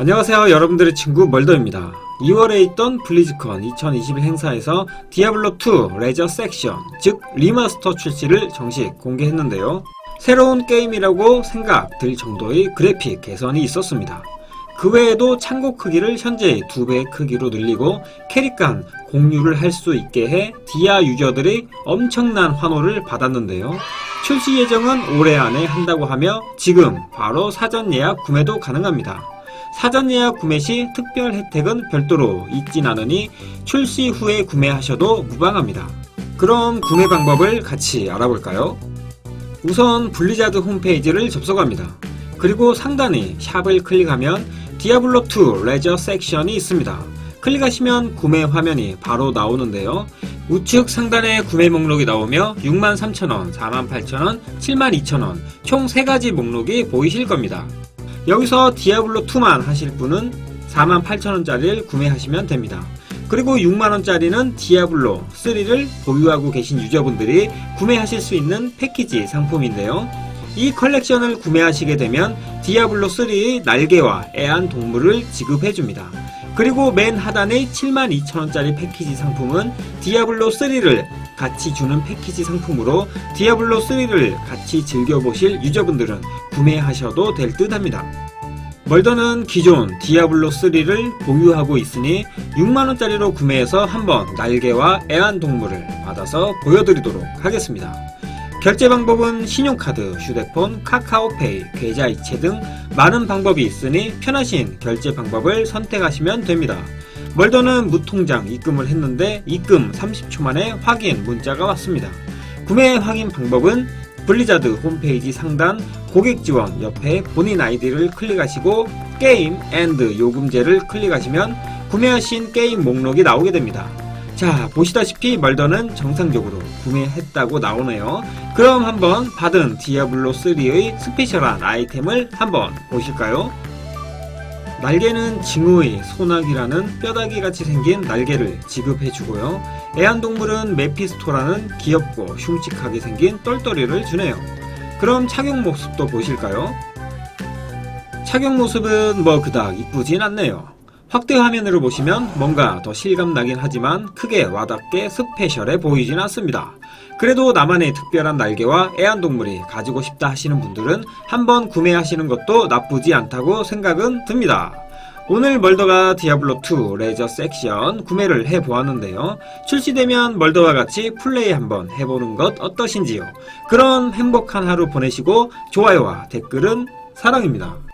안녕하세요. 여러분들의 친구 멀더입니다. 2월에 있던 블리즈컨 2021 행사에서 디아블로2 레저 섹션 즉 리마스터 출시를 정식 공개했는데요. 새로운 게임이라고 생각 들 정도의 그래픽 개선이 있었습니다. 그 외에도 창고 크기를 현재의 2배의 크기로 늘리고 캐릭 간 공유를 할 수 있게 해 디아 유저들의 엄청난 환호를 받았는데요. 출시 예정은 올해 안에 한다고 하며 지금 바로 사전 예약 구매도 가능합니다 사전 예약 구매 시 특별 혜택은 별도로 있진 않으니 출시 후에 구매하셔도 무방합니다. 그럼 구매 방법을 같이 알아볼까요? 우선 블리자드 홈페이지를 접속합니다. 그리고 상단에 샵을 클릭하면 디아블로2 레저 섹션이 있습니다. 클릭하시면 구매 화면이 바로 나오는데요. 우측 상단에 구매 목록이 나오며 63,000원, 48,000원, 72,000원 총 3가지 목록이 보이실 겁니다. 여기서 디아블로2만 하실 분은 48,000원짜리를 구매하시면 됩니다. 그리고 6만원짜리는 디아블로 3를 보유하고 계신 유저분들이 구매하실 수 있는 패키지 상품인데요. 이 컬렉션을 구매하시게 되면 디아블로 3의 날개와 애완 동물을 지급해줍니다. 그리고 맨 하단의 72,000원짜리 패키지 상품은 디아블로 3를 같이 주는 패키지 상품으로 디아블로 3를 같이 즐겨보실 유저분들은 구매하셔도 될 듯 합니다. 멀더는 기존 디아블로 3를 보유하고 있으니 6만원짜리로 구매해서 한번 날개와 애완동물을 받아서 보여드리도록 하겠습니다. 결제 방법은 신용카드, 휴대폰, 카카오페이, 계좌이체 등 많은 방법이 있으니 편하신 결제 방법을 선택하시면 됩니다. 멀더는 무통장 입금을 했는데 입금 30초 만에 확인 문자가 왔습니다. 구매 확인 방법은 블리자드 홈페이지 상단 고객 지원 옆에 본인 아이디를 클릭하시고 게임 앤드 요금제를 클릭하시면 구매하신 게임 목록이 나오게 됩니다. 자, 보시다시피 멀더는 정상적으로 구매했다고 나오네요. 그럼 한번 받은 디아블로3의 스페셜한 아이템을 한번 보실까요? 날개는 징후의 소나기라는 뼈다귀 같이 생긴 날개를 지급해주고요. 애완동물은 메피스토라는 귀엽고 흉측하게 생긴 똘똘이를 주네요. 그럼 착용 모습도 보실까요? 착용 모습은 뭐 그닥 이쁘진 않네요. 확대 화면으로 보시면 뭔가 더 실감 나긴 하지만 크게 와닿게 스페셜해 보이진 않습니다. 그래도 나만의 특별한 날개와 애완동물이 가지고 싶다 하시는 분들은 한번 구매하시는 것도 나쁘지 않다고 생각은 듭니다. 오늘 멀더가 디아블로2 레저 섹션 구매를 해보았는데요. 출시되면 멀더와 같이 플레이 한번 해보는 것 어떠신지요? 그런 행복한 하루 보내시고 좋아요와 댓글은 사랑입니다.